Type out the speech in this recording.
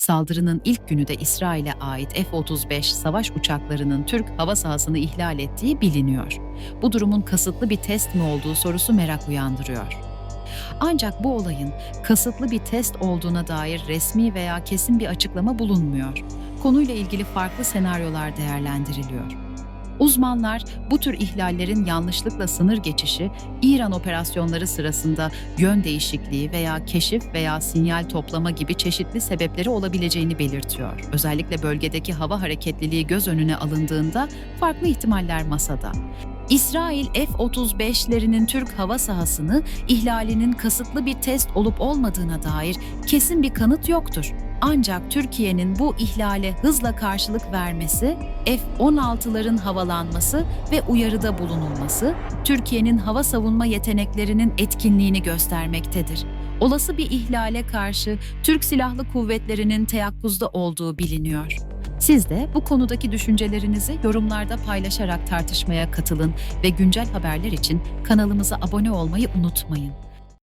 Saldırının ilk günü de İsrail'e ait F-35 savaş uçaklarının Türk hava sahasını ihlal ettiği biliniyor. Bu durumun kasıtlı bir test mi olduğu sorusu merak uyandırıyor. Ancak bu olayın kasıtlı bir test olduğuna dair resmi veya kesin bir açıklama bulunmuyor. Konuyla ilgili farklı senaryolar değerlendiriliyor. Uzmanlar bu tür ihlallerin yanlışlıkla sınır geçişi, İran operasyonları sırasında yön değişikliği veya keşif veya sinyal toplama gibi çeşitli sebepleri olabileceğini belirtiyor. Özellikle bölgedeki hava hareketliliği göz önüne alındığında farklı ihtimaller masada. İsrail F-35'lerinin Türk hava sahasını ihlalinin kasıtlı bir test olup olmadığına dair kesin bir kanıt yoktur. Ancak Türkiye'nin bu ihlale hızla karşılık vermesi, F-16'ların havalanması ve uyarıda bulunulması, Türkiye'nin hava savunma yeteneklerinin etkinliğini göstermektedir. Olası bir ihlale karşı Türk Silahlı Kuvvetleri'nin teyakkuzda olduğu biliniyor. Siz de bu konudaki düşüncelerinizi yorumlarda paylaşarak tartışmaya katılın ve güncel haberler için kanalımıza abone olmayı unutmayın.